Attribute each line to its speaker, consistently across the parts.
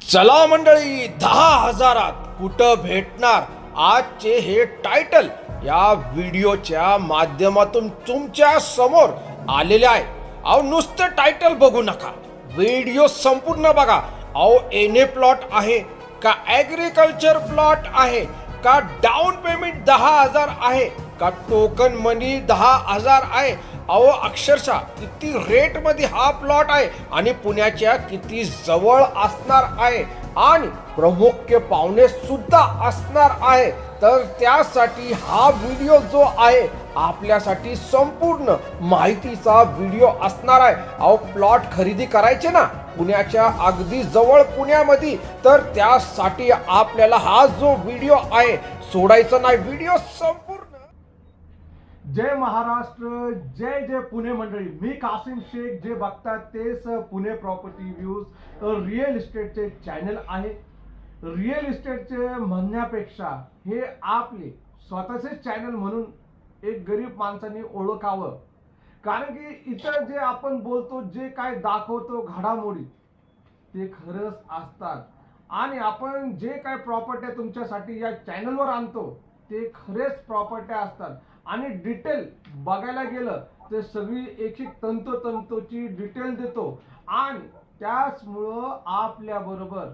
Speaker 1: चला मंडळी दहा हजारात कुठं भेटणार? आजचे हे टायटल या व्हिडिओच्या माध्यमातून तुमच्यासमोर आलेले आहे. अहो नुसतं टायटल बघू नका. व्हिडिओ संपूर्ण बघा. अहो एने प्लॉट आहे का ॲग्रिकल्चर प्लॉट आहे का डाऊन पेमेंट दहा हजार आहे का टोकन मनी दहा हजार आहे अहो अक्षरशः किती रेटमध्ये हा प्लॉट आहे आणि पुण्याच्या किती जवळ असणार आहे आणि प्रमुख पाहुणे सुद्धा असणार आहे. तर त्यासाठी हा व्हिडिओ जो आहे आपल्यासाठी संपूर्ण माहितीचा व्हिडिओ असणार आहे. अहो प्लॉट खरेदी करायचे ना पुण्याच्या अगदी जवळ पुण्यामध्ये तर त्यासाठी आपल्याला हा जो व्हिडिओ आहे सोडायचा नाही. व्हिडिओ संपूर्ण
Speaker 2: जय महाराष्ट्र जय जय पुणे मंडळी. मी कासिम शेख जे बघतात तेच पुणे प्रॉपर्टी व्ह्यूज रिअल इस्टेटचे चॅनल आहे. रिअल इस्टेटचे म्हणण्यापेक्षा हे आपले स्वतःचे चॅनल म्हणून एक गरीब माणसाने ओळखावं. कारण की इतर जे आपण बोलतो जे काय दाखवतो घडामोडी ते खरंच असतात. आणि आपण जे काय प्रॉपर्ट्या तुमच्यासाठी या चॅनलवर आणतो ते खरेच प्रॉपर्ट्या असतात. आणि डिटेल बघायला गेलं तर सगळी एक एक तंतोतंतोची डिटेल देतो. आणि त्याचमुळं आपल्याबरोबर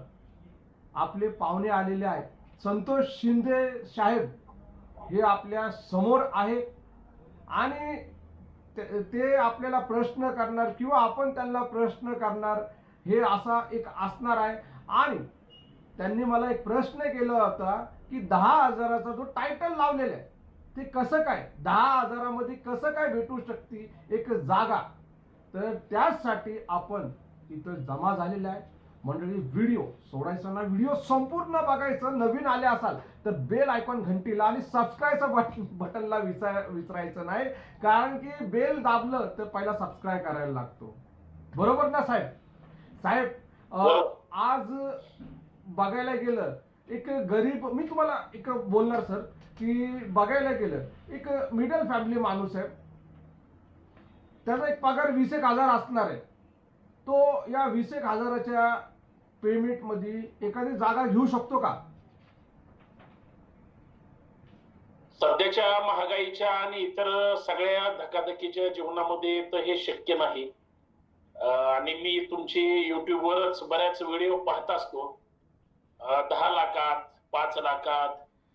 Speaker 2: आपले पाहुणे आलेले आहेत. संतोष शिंदे साहेब हे आपल्यासमोर आहे. आणि ते ते आपल्याला प्रश्न करणार किंवा आपण त्यांना प्रश्न करणार हे असा एक असणार आहे. आणि त्यांनी मला एक प्रश्न केला होता की दहा हजाराचा जो टायटल लावलेला आहे ते कसं काय? दहा हजारामध्ये कसं काय भेटू शकते? एक जागा. तर त्यासाठी आपण इथं जमा झालेला आहे. मंडळी व्हिडिओ सोडायचा ना व्हिडिओ संपूर्ण बघायचं. नवीन आले असाल तर बेल आयकॉन घंटीला आणि सबस्क्राईबचं बटन बटनला विचार विचारायचं नाही. कारण की बेल दाबलं तर पहिला सबस्क्राईब करायला लागतो. बरोबर ना साहेब? साहेब आज बघायला गेलं एक गरीब मी तुम्हाला एक बोलणार सर की बघायला गेलं एक मिडल फॅमिली माणूस आहे. त्याचा एक पगार वीस एक हजार असणार आहे. तो या वीस एक हजाराच्या पेमेंटमध्ये एखादी जागा घेऊ शकतो का?
Speaker 3: सध्याच्या महागाईच्या आणि इतर सगळ्या धकाधकीच्या जीवनामध्ये तर हे शक्य नाही. आणि मी तुमची युट्यूबवरच बऱ्याच व्हिडिओ पाहत असतो. दहा लाखात पाच लाखात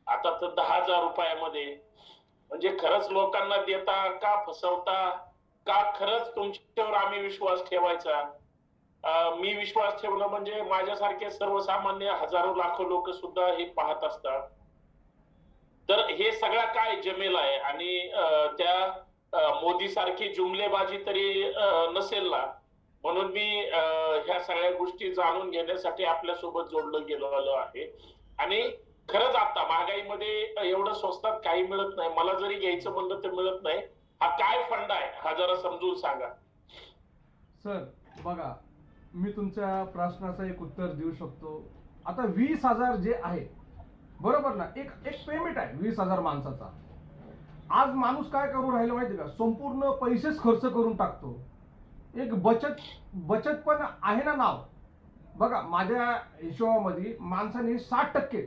Speaker 3: आता तर दहा हजार रुपयामध्ये. म्हणजे खरंच लोकांना देता का फसवता? का खरंच तुमच्यावर आम्ही विश्वास ठेवायचा? मी विश्वास ठेवणं म्हणजे माझ्यासारखे सर्वसामान्य हजारो लाखो लोक सुद्धा हे पाहत असतात. तर हे सगळं काय जमेल आहे? आणि त्या मोदी सारखी जुमलेबाजी तरी नसेल ना? म्हणून मी ह्या सगळ्या गोष्टी जाणून घेण्यासाठी आपल्यासोबत जोडलं गेलो आहे. आणि खरंच आता महागाईमध्ये एवढं स्वस्तात काही मिळत नाही. मला जरी घ्यायचं म्हणलं तर मिळत नाही. हा काय फंड आहे? हा जरा समजून सांगा.
Speaker 2: सर बघा मी तुमच्या प्रश्नाचं एक उत्तर देऊ शकतो. आता वीस हजार जे आहे बरोबर ना? एक एक पेमेंट आहे वीस हजार माणसाचा. आज माणूस काय करू राहिलं माहिती का? संपूर्ण पैसेच खर्च करून टाकतो. एक बचत बचत पण आहे ना नाव. बघा माझ्या हिशोबामध्ये माणसाने साठ टक्के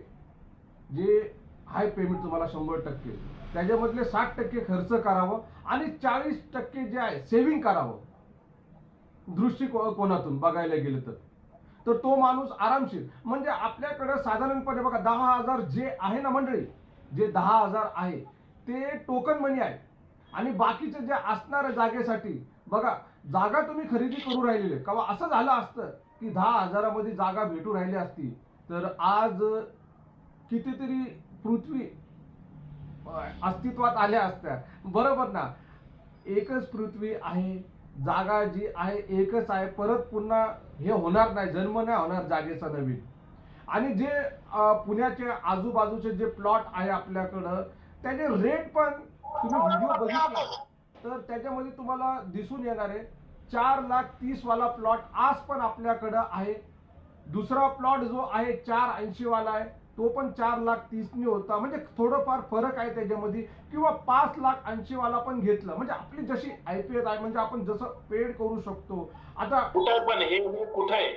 Speaker 2: जे आहे पेमेंट तुम्हाला शंभर टक्के त्याच्यामधले साठ टक्के खर्च करावं आणि चाळीस टक्के जे आहे सेव्हिंग करावं. दृष्टिकोनातून बघायला गेलं तर. तर तो माणूस आरामशीर म्हणजे आपल्याकडं साधारणपणे बघा दहा हजार जे आहे ना मंडळी जे दहा हजार आहे ते टोकन मनी आहे. आणि बाकीचे जे असणाऱ्या जागेसाठी बघा जागा तुम्ही खरेदी करू राहिलेले. किंवा असं झालं असतं की दहा हजारामध्ये जागा भेटू राहिली असती तर आज कितीतरी पृथ्वी अस्तित्वात आल्या असत्या. बरोबर ना? एकच पृथ्वी आहे जागा जी आहे एकच आहे परत पुन्हा हे होणार नाही जन्म नाही होणार जागेचा नवीन. आणि जे पुण्याचे आजूबाजूचे जे प्लॉट आहे आपल्याकडं त्याचे रेट पण तुम्ही व्हिडिओ बघितला. तर त्याच्यामध्ये तुम्हाला दिसून येणार आहे. चार लाख तीस वाला प्लॉट आज पण आपल्याकडं आहे. दुसरा प्लॉट जो आहे चार ऐंशी वाला आहे तो पण चार लाख तीसनी होता. म्हणजे थोडंफार फरक आहे त्याच्यामध्ये. किंवा पाच लाख ऐंशी वाला पण घेतलं. म्हणजे आपली जशी आय पी एस आहे म्हणजे आपण जसं पेड करू शकतो. आता
Speaker 3: कुठं पण हे हे कुठं आहे?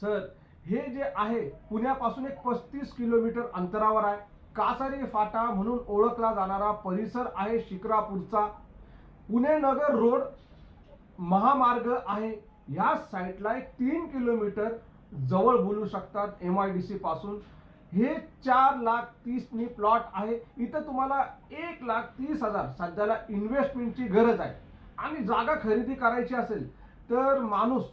Speaker 2: सर हे जे आहे पुण्यापासून एक पस्तीस किलोमीटर अंतरावर आहे. कासारी फाटा म्हणून ओळखला जाणारा परिसर आहे शिक्रापूरचा. पुणे नगर रोड महामार्ग आहे. ह्या साईटला एक तीन किलोमीटर जवळ बोलू शकतात एम आय डी सी पासून. हे चार लाख तीसनी प्लॉट आहे. इथं तुम्हाला एक लाख तीस हजार सध्याला इन्व्हेस्टमेंटची गरज आहे. आणि जागा खरेदी करायची असेल तर माणूस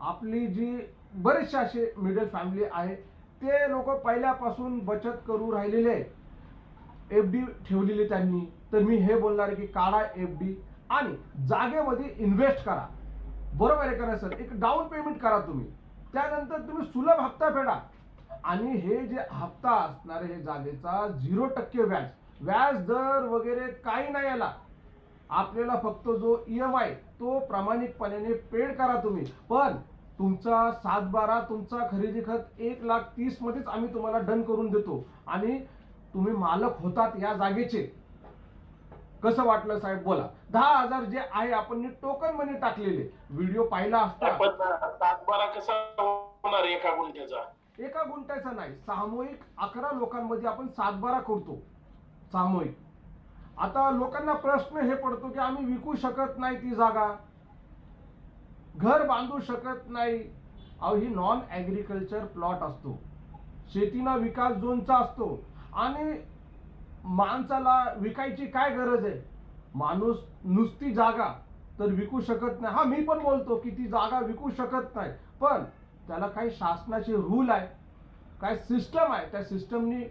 Speaker 2: आपली जी बरेचसे असे मिडल फॅमिली आहे ते लोक पहिल्यापासून बचत करू राहिलेले आहे एफ डी ठेवलेली त्यांनी. तर मी हे बोलणार की काढा एफ डी आणि जागेमध्ये इन्व्हेस्ट करा. बरोबर आहे का नाही सर? एक डाऊन पेमेंट करा तुम्ही. त्यानंतर तुम्ही सुलभ हप्ता फेडा. आणि हे जे हप्ता असणार हे जागेचा झिरो टक्के व्याज. व्याज दर वगैरे काही नाही आला आपल्याला फक्त जो ई एम आय तो प्रामाणिकपणे पेड करा तुम्ही. पण तुमचा सातबारा तुमचा खरेदी खत एक लाख तीसमध्येच आम्ही तुम्हाला डन करून देतो. आणि तुम्ही मालक होतात या जागेचे. कसं वाटलं साहेब? बोला. दहा हजार जे आहे आपण टोकन मनी टाकलेले. व्हिडिओ पाहिला असता.
Speaker 3: कसा होणार एका गुंठ्याचा?
Speaker 2: एका गुंठ्याचा नाही. सामूहिक अकरा लोकांमध्ये आपण सातबारा करतो. सामूहिक. आता लोकांना प्रश्न हे पडतो की आम्ही विकू शकत नाही ती जागा. घर बांधू शकत नाही. अहो ही नॉन ॲग्रिकल्चर प्लॉट असतो. शेतीना विकास झोनचा असतो. आणि माणसाला विकायची काय गरज आहे? माणूस नुसती जागा तर विकू शकत नाही. हा मी पण बोलतो की ती जागा विकू शकत नाही. पण त्याला काही शासनाचे रूल आहे काय सिस्टम आहे. त्या सिस्टमनी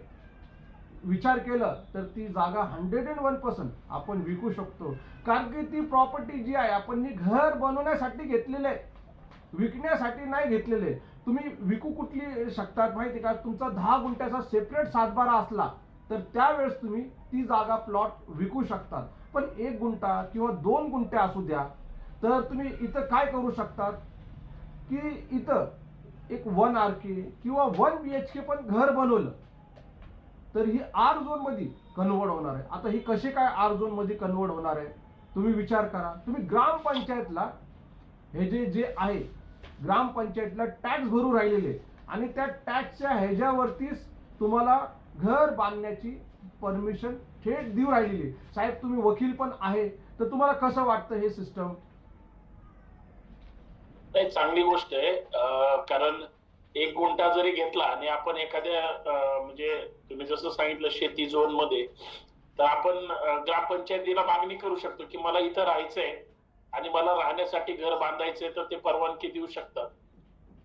Speaker 2: विचार केलं तर ती जागा हंड्रेड अँड वन पर्सेंट आपण विकू शकतो. कारण की ती प्रॉपर्टी जी आहे आपण नी घर बनवण्यासाठी घेतलेले आहे. विकण्यासाठी नाही घेतलेले तुम्ही विकू कुठली शकतात माहिती का? तुमचा दहा गुंठ्याचा सेपरेट सातबारा असला. तर त्यावेळेस तुम्ही ती जागा प्लॉट विकू शकतात. पण एक गुंठा किंवा दोन गुंठे असू द्या तर तुम्ही इथं काय करू शकतात? की इथं एक वन आर के किंवा वन बी एच के पण घर बनवलं तर ही आर झोनमध्ये कन्वर्ट होणार आहे. आता ही कसे काय आर झोनमध्ये कन्वर्ट होणार आहे? तुम्ही विचार करा. तुम्ही ग्रामपंचायतला हे जे जे आहे ग्रामपंचायतला टॅक्स भरू राहिलेले. आणि त्या टॅक्सच्या ह्याच्यावरतीच तुम्हाला घर बांधण्याची परमिशन थेट देऊ राहिलेली. साहेब तुम्ही वकील पण आहे तर तुम्हाला कसं वाटतं हे सिस्टम
Speaker 3: नाही चांगली गोष्ट आहे. कारण एक गुंठा जरी घेतला आणि आपण एखाद्या म्हणजे तुम्ही जसं सांगितलं शेती झोनमध्ये तर आपण ग्रामपंचायतीला मागणी करू शकतो की मला इथं राहायचंय आणि मला राहण्यासाठी घर बांधायचंय तर ते परवानगी देऊ शकतात.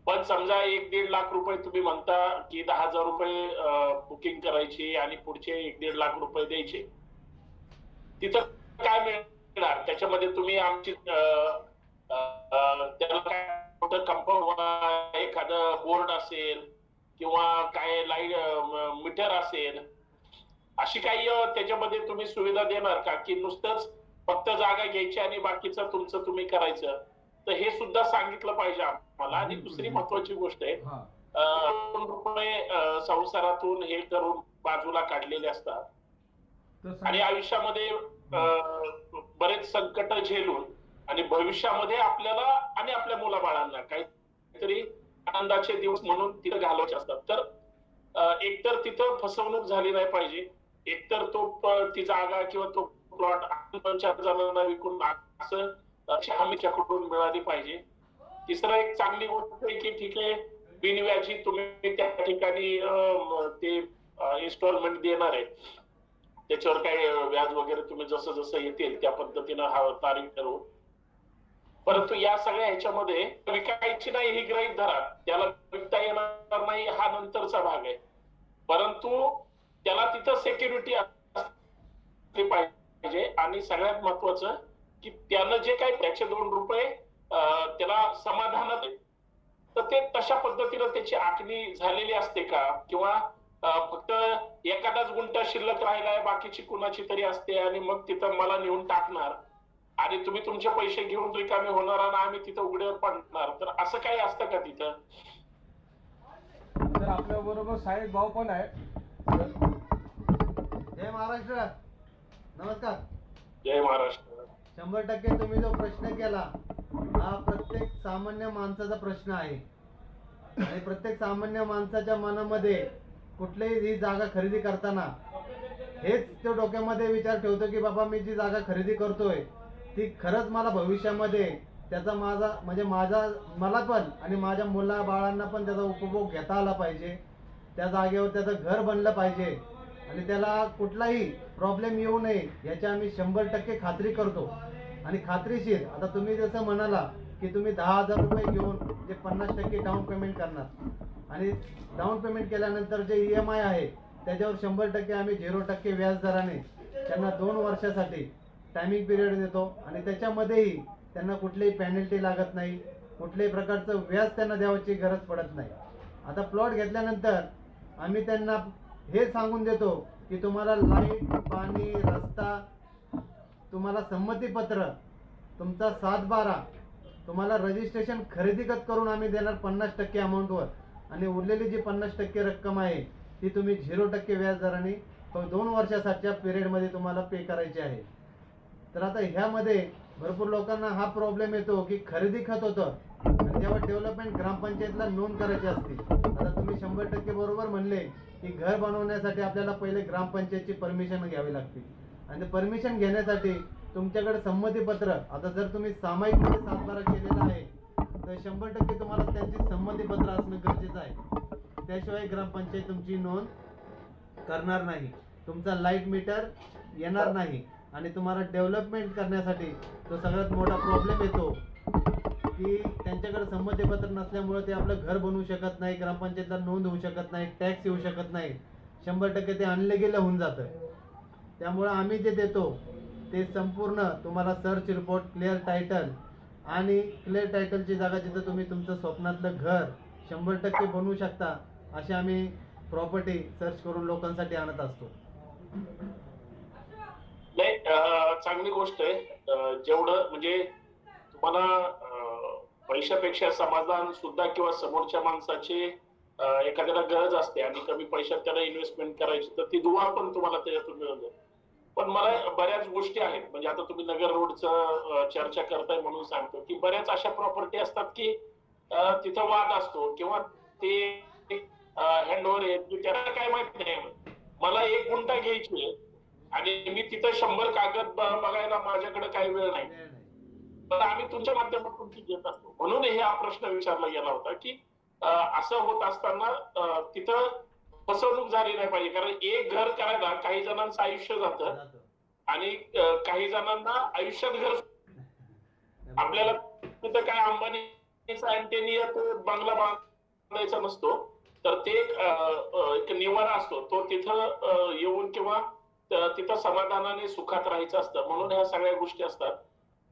Speaker 3: पण समजा एक दीड लाख रुपये तुम्ही म्हणता की दहा हजार रुपये बुकिंग करायची आणि पुढचे एक दीड लाख रुपये द्यायचे. तिथं काय मिळणार? त्याच्यामध्ये तुम्ही आमची त्याला काय मोठं कंपाऊंड एखादं बोर्ड असेल किंवा काय लाइट मीटर असेल अशी काही त्याच्यामध्ये तुम्ही सुविधा देणार का? की नुसतंच फक्त जागा घ्यायची आणि बाकीचं तुमचं तुम्ही करायचं? तर हे सुद्धा सांगितलं पाहिजे आम्हाला. आणि दुसरी महत्वाची गोष्ट आहे रुपये संसारातून हे करून बाजूला काढलेले असतात. आणि आयुष्यामध्ये बरेच संकट झेलून आणि भविष्यामध्ये आपल्याला आणि आपल्या मुलाबाळांना काहीतरी आनंदाचे दिवस म्हणून तिथं घालवायचे असतात. तर एकतर तिथं फसवणूक झाली नाही पाहिजे. एकतर तो ती जागा किंवा तो प्लॉट जणांना विकून असं अशी हमीच्याकडून मिळाली पाहिजे. तिसरं एक चांगली गोष्ट आहे की ठीक आहे बिनव्याजी तुम्ही त्या ठिकाणी ते इन्स्टॉलमेंट देणार आहे. त्याच्यावर काय व्याज वगैरे तुम्ही जसं जसं येतील त्या पद्धतीनं हा तारीख ठरवू. परंतु या सगळ्या ह्याच्यामध्ये विकायची नाही ही ग्रहित धरा. त्याला विकता येणार नाही हा नंतरचा भाग आहे. परंतु त्याला तिथं सेक्युरिटी असली पाहिजे आणि सगळ्यात महत्वाचं की त्यानं जे काही त्याचे दोन रुपये अं, त्याला समाधान आहे. तर ते तशा पद्धतीनं त्याची आखणी झालेली असते का? किंवा फक्त एखादाच गुंठा शिल्लक राहिलाय बाकीची कुणाची तरी असते आणि मग तिथं मला नेऊन टाकणार. आणि तुम्ही तुमचे पैसे घेऊन रिकामे होणार आणि आम्ही तिथं उघड्यावर पडणार. तर असं काही असतं का तिथं?
Speaker 2: तर आपल्या बरोबर साहेब भाऊ पण आहे
Speaker 4: जय महाराष्ट्र. नमस्कार.
Speaker 3: जय महाराष्ट्र.
Speaker 4: शंभर टक्के तुम्ही जो प्रश्न केला हा प्रत्येक सामान्य माणसाचा प्रश्न आहे. आणि प्रत्येक सामान्य माणसाच्या मनामध्ये कुठलीही ही जागा खरेदी करताना हेच तो डोक्यामध्ये विचार ठेवतो की बाबा मी जी जागा खरेदी करतोय ती खरंच मला भविष्यामध्ये त्याचा माझा म्हणजे माझा मला पण आणि माझ्या मुला बाळांना पण त्याचा उपभोग घेता आला पाहिजे. त्या जागेवर त्याचं घर बनलं पाहिजे. आणि त्याला कुठलाही प्रॉब्लेम येऊ नये याची आम्ही शंभर टक्के खात्री करतो. आणि खात्रीशीर आता तुम्ही जसं म्हणाला की तुम्ही दहा हजार रुपये घेऊन जे पन्नास टक्के डाऊन पेमेंट करणार. आणि डाऊन पेमेंट केल्यानंतर जे ई एम आय आहे त्याच्यावर शंभर टक्के आम्ही झिरो टक्के व्याज दराने त्यांना दोन वर्षासाठी टायमिंग पिरियड देतो. आणि त्याच्यामध्येही त्यांना कुठलीही पॅनल्टी लागत नाही. कुठल्याही प्रकारचं व्याज त्यांना द्यावाची गरज पडत नाही. आता प्लॉट घेतल्यानंतर आम्ही त्यांना हे सांगून देतो की तुम्हाला लाइट पाणी रस्ता तुम्हाला संमतीपत्र तुमचा सात बारा तुम्हाला रजिस्ट्रेशन खरेदीगत करून आम्ही देणार पन्नास टक्के अमाऊंटवर आणि उरलेली जी पन्नास टक्के रक्कम आहे ती तुम्ही झिरो टक्के व्याज दराने दोन वर्षासाठीच्या पिरियडमध्ये तुम्हाला पे करायची आहे. तर आता ह्यामध्ये भरपूर लोकांना हा प्रॉब्लेम येतो की खरेदी खत होतं. आणि डेव्हलपमेंट ग्रामपंचायतला नोंद करायची असते. आता तुम्ही शंभर टक्के बरोबर म्हणले की घर बनवण्यासाठी आपल्याला पहिले ग्रामपंचायतची परमिशन घ्यावी लागते. आणि परमिशन घेण्यासाठी तुमच्याकडे संमतीपत्र आता जर तुम्ही सामायिकमध्ये सातबारा केलेला आहे तर शंभर टक्के तुम्हाला त्यांची संमतीपत्र असणं गरजेचं आहे. त्याशिवाय ग्रामपंचायत तुमची नोंद करणार नाही. तुमचा लाइट मीटर येणार नाही. आणि तुम्हाला डेव्हलपमेंट करण्यासाठी तो सगळ्यात मोठा प्रॉब्लेम येतो. की त्यांच्याकडे संमतीपत्र नसल्यामुळे ते आपलं घर बनवू शकत नाही ग्रामपंचायतला नोंद होऊ शकत नाही टॅक्स येऊ शकत नाही. शंभर टक्के ते आणले गेलं होऊन जातं. त्यामुळं आम्ही जे देतो ते संपूर्ण तुम्हाला सर्च रिपोर्ट क्लिअर टायटल आणि क्लिअर टायटलची जागा जिथं तुम्ही तुमचं स्वप्नातलं घर शंभर टक्के बनवू शकता अशी आम्ही प्रॉपर्टी सर्च करून लोकांसाठी आणत असतो.
Speaker 3: नाही चांगली गोष्ट आहे. जेवढं म्हणजे तुम्हाला पैशापेक्षा समाधान सुद्धा किंवा समोरच्या माणसाची एखाद्याला गरज असते आणि कमी पैशात त्याला इन्व्हेस्टमेंट करायची तर ती दुवा पण तुम्हाला त्याच्यातून मिळून जाईल पण मला बऱ्याच गोष्टी आहेत. म्हणजे आता तुम्ही नगर रोडचं चर्चा करताय म्हणून सांगतो की बऱ्याच अशा प्रॉपर्टी असतात की तिथं वाद असतो किंवा ते हँडओव्हर आहेत. म्हणजे त्याला काय माहीत नाही. मला एक गुंठा घ्यायची आहे आणि मी तिथं शंभर कागद बघायला माझ्याकडे काही वेळ नाही. तर आम्ही तुमच्या माध्यमातून ती घेत असतो. म्हणून हे हा प्रश्न विचारला गेला होता की असं होत असताना तिथं फसवणूक झाली नाही पाहिजे. कारण एक घर करायला काही जणांचं आयुष्य जातं. आणि काही जणांना आयुष्यात घर आपल्याला तिथं काय तो बंगला बांधायचा नसतो. तर ते एक, निवारा असतो. तो तिथं येऊन किंवा तिथं समाधानाने सुखात राहायचं असतं. म्हणून ह्या सगळ्या गोष्टी असतात.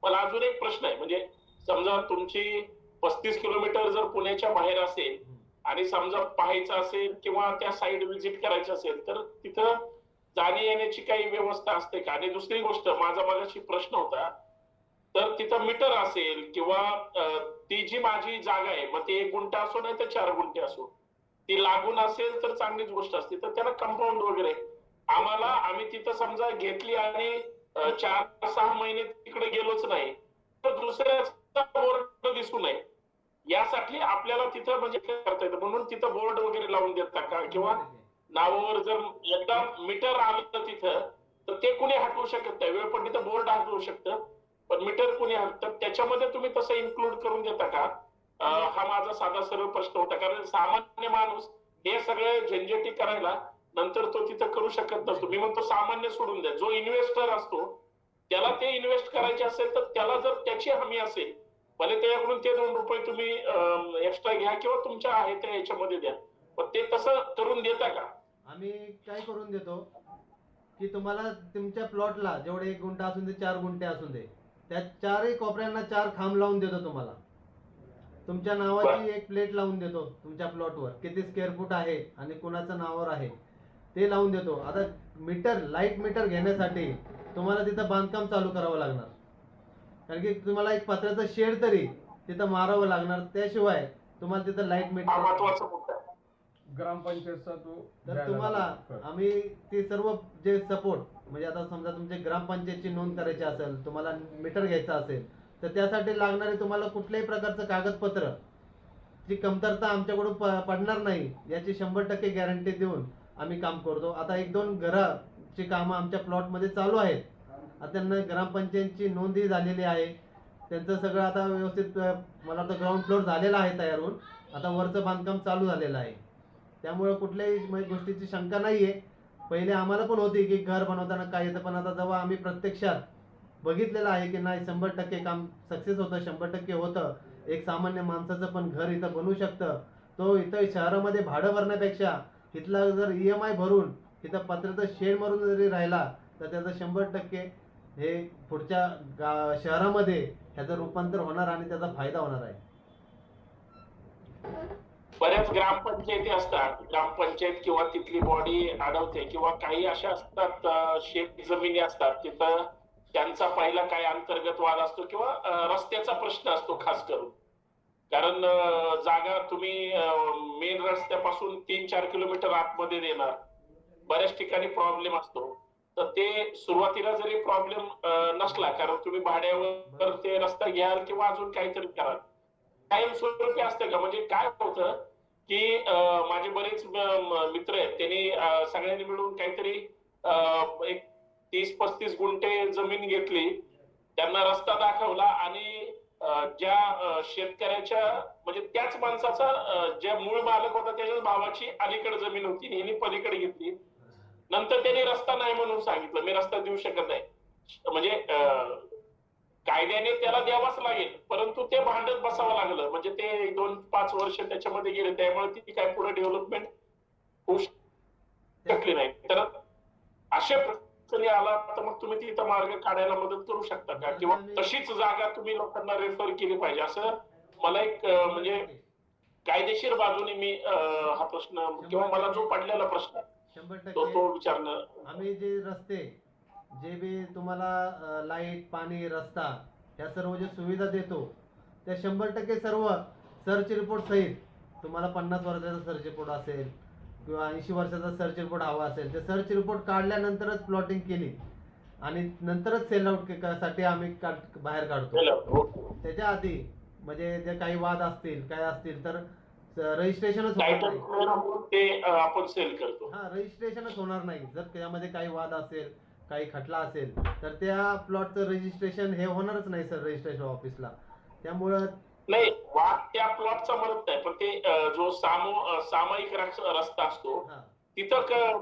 Speaker 3: मला अजून एक प्रश्न आहे. म्हणजे समजा तुमची पस्तीस किलोमीटर जर पुण्याच्या बाहेर असेल आणि समजा पाहायचं असेल किंवा त्या साईड व्हिजिट करायचं असेल तर तिथं जाणे येण्याची काही व्यवस्था असते का? आणि दुसरी गोष्ट माझा मगाशी प्रश्न होता तर तिथं मीटर असेल किंवा ती जी माझी जागा आहे मग ती एक गुंठा असो नाही तर चार गुंठे असो ती लागून असेल तर चांगलीच गोष्ट असते. तर त्याला कंपाऊंड वगैरे. आम्हाला आम्ही तिथं समजा घेतली आणि चार सहा महिने तिकडे गेलोच नाही. तर दुसऱ्याचा बोर्ड दिसू नये. यासाठी आपल्याला तिथं म्हणजे काय करता येतं? म्हणून तिथं बोर्ड वगैरे लावून देता का? किंवा नावावर जर एकदा मीटर आलं तिथं तर ते कुणी हटवू शकत नाही. वेळ पण तिथं बोर्ड हटवू शकतं. पण मीटर कुणी हटतं त्याच्यामध्ये तुम्ही तसं इन्क्लूड करून देता का? हा माझा साधा सरळ प्रश्न होता. कारण सामान्य माणूस हे सगळे झंझटी करायला नंतर तो तिथं करू शकत नसतो. मी म्हणतो सामान्य सोडून द्या. जो इन्व्हेस्टर असतो त्याला ते इन्व्हेस्ट करायचे असेल तर त्याला जर त्याची हमी असेल भले त्याच्याकडून ते दोन रुपये तुम्ही एक्स्ट्रा घ्या किंवा तुमच्या आहे त्या याच्यामध्ये द्या. पण ते तसं करून देता का?
Speaker 4: आम्ही काय करून देतो? की तुम्हाला तुमच्या प्लॉटला जेवढे एक गुंठा असून दे चार गुंठे असून दे त्या चारही कोपऱ्यांना चार खांब लावून देतो तुम्हाला. तुमच्या नावाची एक प्लेट लावून देतो तुमच्या प्लॉटवर किती स्क्वेअर फूट आहे आणि कुणाचं नावावर आहे. ते लावून देतो. आता मीटर लाइट मीटर घेण्यासाठी तुम्हाला तिथं बांधकाम चालू करावं लागणार. कारण की तुम्हाला एक पत्र्याचं शेड तरी तिथं मारावं लागणार. त्याशिवाय तुम्हाला तिथं लाइट
Speaker 3: हा
Speaker 4: मीटर
Speaker 3: महत्त्वाचा मुद्दा आहे.
Speaker 2: ग्रामपंचायतचा तो
Speaker 4: तर तुम्हाला. आम्ही ते सर्व जे सपोर्ट म्हणजे आता समजा तुमच्या ग्रामपंचायतची नोंद करायची असेल तुम्हाला मीटर घ्यायचं असेल तर त्यासाठी लागणारे तुम्हाला कुठल्याही प्रकारचं कागदपत्र ची कमतरता आमच्याकडून पडणार नाही याची शंभर टक्के गॅरंटी देऊन आम्ही काम करतो. आता एक दोन घराची कामं आमच्या प्लॉटमध्ये चालू आहेत. आता त्यांना ग्रामपंचायतची नोंदही झालेली आहे. त्यांचं सगळं आता व्यवस्थित मला वाटतं ग्राउंड फ्लोअर झालेला आहे तयार होऊन आता वरचं बांधकाम चालू झालेलं आहे. त्यामुळं कुठल्याही म्हणजे गोष्टीची शंका नाही आहे पहिले आम्हाला पण होती की घर बनवताना काय येतं पण आता जेव्हा आम्ही प्रत्यक्षात बघितलेलं आहे की नाही शंभर टक्के काम सक्सेस होतं शंभर टक्के होतं. एक सामान्य माणसाचं पण घर इथं बनवू शकतं. तो इथं शहरामध्ये भाडं भरण्यापेक्षा तिथला जर ई एम आय भरून तिथं पत्र्याचा शेड मारून जरी राहिला तर त्याचं शंभर टक्के हे पुढच्या गा शहरामध्ये ह्याचं रूपांतर होणार आणि त्याचा फायदा होणार आहे.
Speaker 3: बऱ्याच ग्रामपंचायती असतात. ग्रामपंचायत किंवा तिथली बॉडी अडवते किंवा काही अशा असतात शेत जमिनी असतात. तिथं त्यांचा पहिला काय अंतर्गत वाद असतो किंवा रस्त्याचा प्रश्न असतो खास करून. कारण जागा तुम्ही मेन रस्त्यापासून तीन चार किलोमीटर आतमध्ये देणार. बऱ्याच ठिकाणी प्रॉब्लेम असतो. तर ते सुरुवातीला जरी प्रॉब्लेम नसला कारण तुम्ही भाड्यावर ते रस्ता घ्याल किंवा अजून काहीतरी कराल. कायमस्वरूपी असतं का? म्हणजे काय होतं की माझे बरेच मित्र आहेत. त्यांनी सगळ्यांनी मिळून काहीतरी एक तीस पस्तीस गुंठे जमीन घेतली. त्यांना रस्ता दाखवला आणि ज्या शेतकऱ्याच्या म्हणजे त्याच माणसाचा ज्या मूळ मालक होता त्याच्याच भावाची अलीकडे जमीन होती यांनी पलीकडे घेतली. नंतर त्यांनी रस्ता नाही म्हणून सांगितलं. मी रस्ता देऊ शकत नाही. म्हणजे अं, कायद्याने त्याला द्यावाच लागेल. परंतु ते भांडत बसावं लागलं. म्हणजे ते दोन पाच वर्ष त्याच्यामध्ये गेले. त्यामुळे ती काय पुढे डेव्हलपमेंट होऊ शकली नाही. तर अशा प्रश्नी आला तर मग तुम्ही तिथं मार्ग काढायला मदत करू शकता का? किंवा तशीच जागा तुम्ही लोकांना रेफर केली पाहिजे. असं मला एक म्हणजे कायदेशीर बाजूने मी हा प्रश्न किंवा मला जो पडलेला प्रश्न तो तो विचारणं.
Speaker 4: आम्ही जे रस्ते जे बी तुम्हाला लाइट पाणी रस्ता ह्या सर्व जे सुविधा देतो त्या शंभर टक्के सर्व सर्च रिपोर्ट सहित तुम्हाला पन्नास वर्षाचा सर्च रिपोर्ट असेल किंवा ऐंशी वर्षाचा सर्च रिपोर्ट हवा असेल ते सर्च रिपोर्ट काढल्यानंतरच प्लॉटिंग केली. आणि नंतरच सेल आउटसाठी आम्ही बाहेर काढतो. त्याच्या आधी म्हणजे जे काही वाद असतील काय असतील तर रजिस्ट्रेशनच होणार
Speaker 3: आपण सेल करतो.
Speaker 4: हा रजिस्ट्रेशनच होणार नाही. जर त्यामध्ये काही वाद असेल काही खटला असेल तर त्या प्लॉटचं रजिस्ट्रेशन हे होणारच नाही सर रजिस्ट्रेशन ऑफिसला त्यामुळं
Speaker 3: नाही वाद त्या प्लॉटचा म्हणत नाही पण ते जो सामो सामायिक रस- रस्ता असतो
Speaker 4: हा.
Speaker 3: तिथं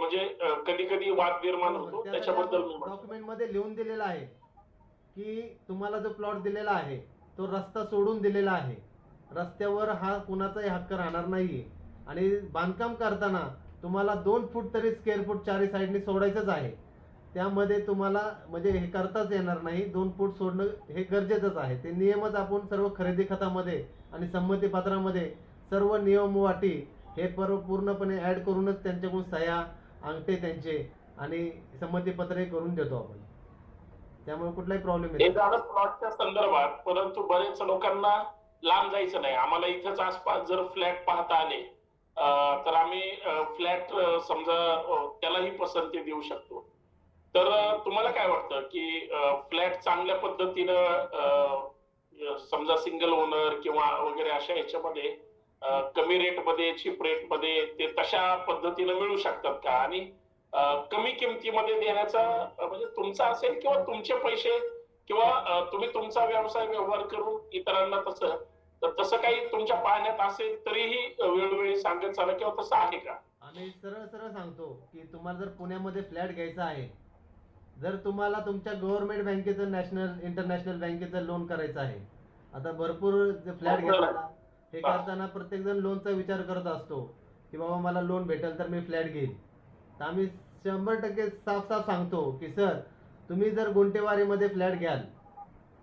Speaker 3: म्हणजे कधी कधी वाद निर्माण होतो त्याच्याबद्दल मी म्हणतो.
Speaker 4: डॉक्युमेंटमध्ये लिहून दिलेलं आहे की तुम्हाला जो प्लॉट दिलेला आहे तो रस्ता सोडून दिलेला आहे. रस्त्यावर हा कुणाचाही हक्क राहणार नाहीये. आणि बांधकाम करताना तुम्हाला दोन फूट तरी स्क्वेअर फूट चारी साईडने सोडायचंच आहे. त्यामध्ये तुम्हाला म्हणजे हे करताच येणार नाही. दोन फूट सोडणं हे गरजेचंच आहे. ते नियमच आपण सर्व खरेदी खतामध्ये आणि संमती पत्रामध्ये सर्व नियम व अटी हे पर पूर्णपणे ऍड करूनच त्यांच्याकडून सह्या अंगठे त्यांचे आणि संमतीपत्र हे करून देतो आपण. त्यामुळे कुठलाही प्रॉब्लेम येत
Speaker 3: प्लॉटच्या संदर्भात परंतु बरेच लोकांना लांब जायचं नाही. आम्हाला इथंच आसपास जर फ्लॅट पाहता आले तर आम्ही फ्लॅट समजा त्यालाही पसंती देऊ शकतो. तर तुम्हाला काय वाटतं की फ्लॅट चांगल्या पद्धतीनं समजा सिंगल ओनर किंवा वगैरे अशा ह्याच्यामध्ये कमी कमी रेटमध्ये चिप रेटमध्ये ते तशा पद्धतीनं मिळू शकतात का? आणि कमी किमतीमध्ये देण्याचा म्हणजे तुमचा असेल किंवा तुमचे पैसे किंवा तुम्ही तुमचा व्यवसाय व्यवहार करून इतरांना तसं तर तसं काही तुमच्या पाहण्यात असेल तरीही वेळोवेळी सांगत चाला किंवा तसं आहे का?
Speaker 4: आम्ही सरळ सरळ सांगतो की तुम्हाला जर पुण्यामध्ये फ्लॅट घ्यायचा आहे जर तुम्हाला तुमच्या गव्हर्नमेंट बँकेचं नॅशनल इंटरनॅशनल बँकेचं लोन करायचं आहे आता भरपूर फ्लॅट घेताना हे करताना प्रत्येक जण लोनचा विचार करत असतो की बाबा मला लोन भेटेल तर मी फ्लॅट घेईल तर आम्ही शंभर टक्के साफ साफ सांगतो की सर तुम्ही जर गुंटेवारीमध्ये फ्लॅट घ्याल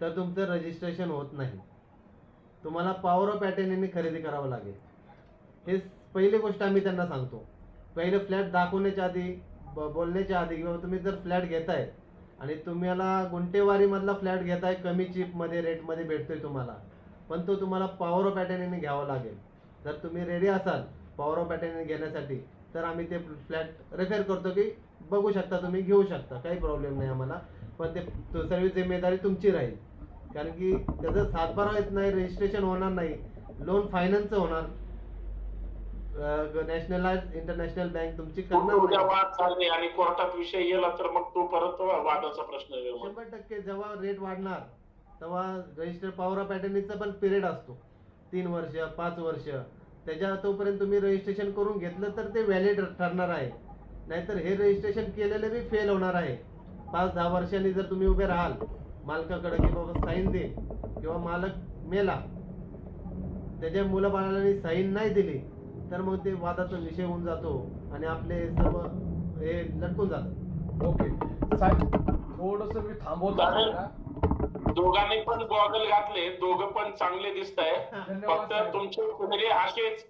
Speaker 4: तर तुमचं रजिस्ट्रेशन होत नाही. तुम्हाला पॉवर ऑफ अटेंडने खरेदी करावं लागेल. हे पहिली गोष्ट आम्ही त्यांना सांगतो. पहिले फ्लॅट दाखवण्याच्या आधी ब- बोलण्याच्या आधी किंवा तुम्ही जर फ्लॅट घेताय आणि तुम्हाला गुंटेवारीमधला फ्लॅट घेताय कमी चिपमध्ये रेटमध्ये भेटतोय तुम्हाला. पण तो तुम्हाला पॉवर ऑफ घ्यावा लागेल. जर तुम्ही रेडी असाल पॉवर ऑफ घेण्यासाठी तर आम्ही ते फ्लॅट रेफेर करतो की बघू शकता तुम्ही घेऊ शकता. काही प्रॉब्लेम नाही आम्हाला. पण ते सर्विस सर्व जिम्मेदारी तुमची राहील. कारण की त्याचं सातबारा येत नाही रजिस्ट्रेशन होणार नाही. लोन फायनान्सचं होणार. नॅशनलाइज इंटरनॅशनल बँक तुमची
Speaker 3: वाद चालले आणि कोर्टात विषय गेला तर मग तो परत वादाचा प्रश्न
Speaker 4: शंभर टक्के जेव्हा रेट वाढणार तेव्हा रजिस्टर पॉवर ऑफ अटर्नीचा पण पिरियड असतो. तीन वर्ष पाच वर्ष. त्याच्या तोपर्यंत तुम्ही रजिस्ट्रेशन करून घेतलं तर ते व्हॅलिड ठरणार आहे. नाहीतर हे रजिस्ट्रेशन केलेलं बी फेल होणार आहे. पाच दहा वर्षांनी जर तुम्ही उभे राहाल मालकाकडे की बाबा साईन दे किंवा मालक मेला त्याच्या मुलाबाळांनी साईन नाही दिली तर मग ते वादाचा विषय होऊन जातो आणि आपले सर्व हे लटकून जातात
Speaker 2: ओके. साहेब थोडस मी थांबवतो.
Speaker 3: दोघांनी पण गॉगल घातले दोघं पण चांगले दिसत आहे फक्त. तुमचे चेहरे असेच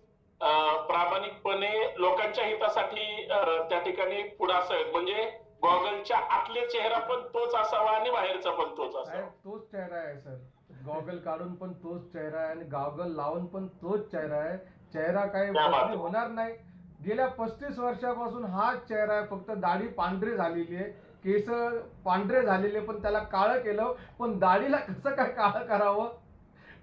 Speaker 3: प्रामाणिकपणे लोकांच्या हितासाठी त्या ठिकाणी पुढे असावेत. म्हणजे गॉगलच्या आतले चेहरा पण तोच असावा आणि बाहेरचा पण तोच असावा.
Speaker 2: तोच चेहरा आहे सर. गॉगल काढून पण तोच चेहरा आहे आणि गॉगल लावून पण तोच चेहरा आहे. चेहरा काही बदली. होणार नाही. गेल्या पस्तीस वर्षापासून हाच चेहरा आहे फक्त दाढी पांढरी झालेली आहे. केस पांढरे झालेले पण त्याला काळं केलं पण दाढीला कसं काय काळं करावं?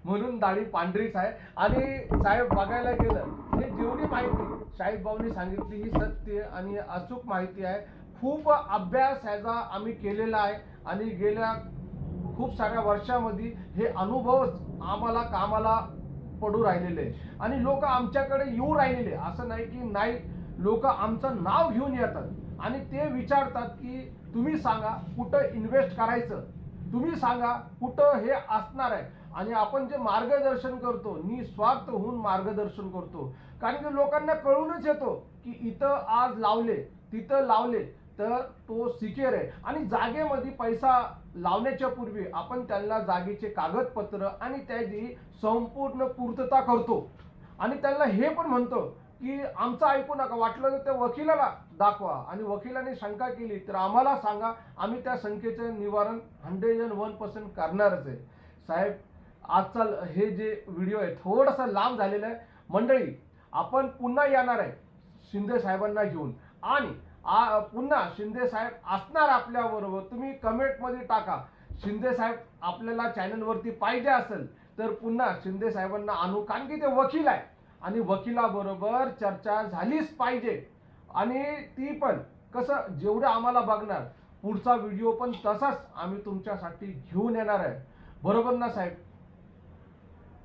Speaker 2: म्हणून दाढी पांढरीच आहे. आणि साहेब बघायला गेलं हे जेवढी माहिती भाऊनी सांगितली ही सत्य आणि अचूक माहिती आहे. खूप अभ्यास ह्याचा आम्ही केलेला आहे. आणि गेल्या खूप साऱ्या वर्षामध्ये हे अनुभव आम्हाला कामाला पडू राहिलेले आणि लोक आमच्याकडे येऊ राहिलेले असं नाही की नाही लोक आमचं नाव घेऊन येतात. आणि ते विचारतात की तुम्ही सांगा कुठं इन्व्हेस्ट करायचं? तुम्ही सांगा कुठं हे असणार आहे. आणि आपण जे मार्गदर्शन करतो निस्वार्थ होऊन मार्गदर्शन करतो. कारण की लोकांना कळूनच येतो की इथं आज लावले तिथं लावले. तर तो सिक्युअर आहे. आणि जागेमध्ये पैसा लावण्याच्या पूर्वी आपण त्यांना जागेचे कागदपत्र आणि त्याची संपूर्ण पूर्तता करतो. आणि त्यांना हे पण म्हणतो की आमचं ऐकू नका वाटलं तर त्या वकिलाला दाखवा. आणि वकिलाने शंका केली तर आम्हाला सांगा आम्ही त्या शंकेचं निवारण हंड्रेड अँड वन पर्सेंट करणारच आहे. साहेब आजचा हे जे व्हिडिओ आहे थोडासा लांब झालेला आहे. मंडळी आपण पुन्हा येणार आहे शिंदे साहेबांना घेऊन. आणि आ- पुन्हा शिंदे साहेब असणार आपल्या बरोबर तुम्ही कमेंटमध्ये टाका. शिंदे साहेब आपल्याला चॅनलवरती पाहिजे असेल तर पुन्हा शिंदे साहेबांना आणू कारण की ते वकील आहे. आणि वकिलाबरोबर चर्चा झालीच पाहिजे. आणि ती पण कसं जेवढं आम्हाला बघणार पुढचा व्हिडिओ पण तसाच आम्ही तुमच्यासाठी घेऊन येणार आहे. बरोबर ना साहेब?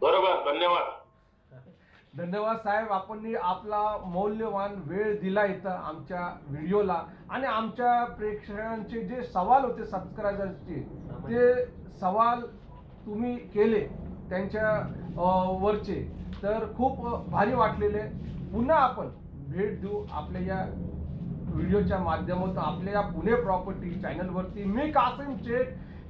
Speaker 3: बरोबर धन्यवाद.
Speaker 2: धन्यवाद साहेब आपण आपला मौल्यवान वेळ दिला इथं आमच्या व्हिडिओला. आणि आमच्या प्रेक्षकांचे जे सवाल होते सबस्क्रायबर्सचे ते सवाल तुम्ही केले त्यांच्या वरचे. तर खूप भारी वाटलेले. पुन्हा आपण भेट देऊ आपल्या या व्हिडिओच्या माध्यमातून आपल्या या पुणे प्रॉपर्टी चॅनलवरती मी कासिम शेख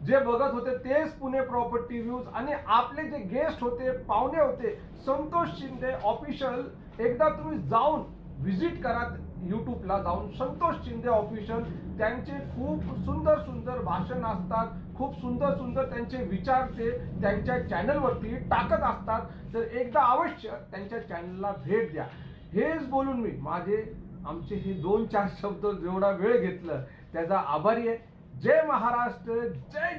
Speaker 2: जे बघत होते तेच पुणे प्रॉपर्टी व्ह्यूज आणि आपले जे गेस्ट होते पाहुणे होते संतोष शिंदे ऑफिशियल एकदा तुम्ही जाऊन व्हिजिट करा यूट्यूबला जाऊन. संतोष शिंदे ऑफिशियल त्यांचे खूप सुंदर सुंदर भाषण असतात खूप सुंदर सुंदर त्यांचे विचार ते त्यांच्या चॅनलवरती टाकत असतात. तर एकदा अवश्य त्यांच्या चॅनलला भेट द्या. हेच बोलून मी माझे आमचे हे दोन चार शब्द जेवढा वेळ घेतलं त्याचा आभारी आहे. जय महाराष्ट्र जय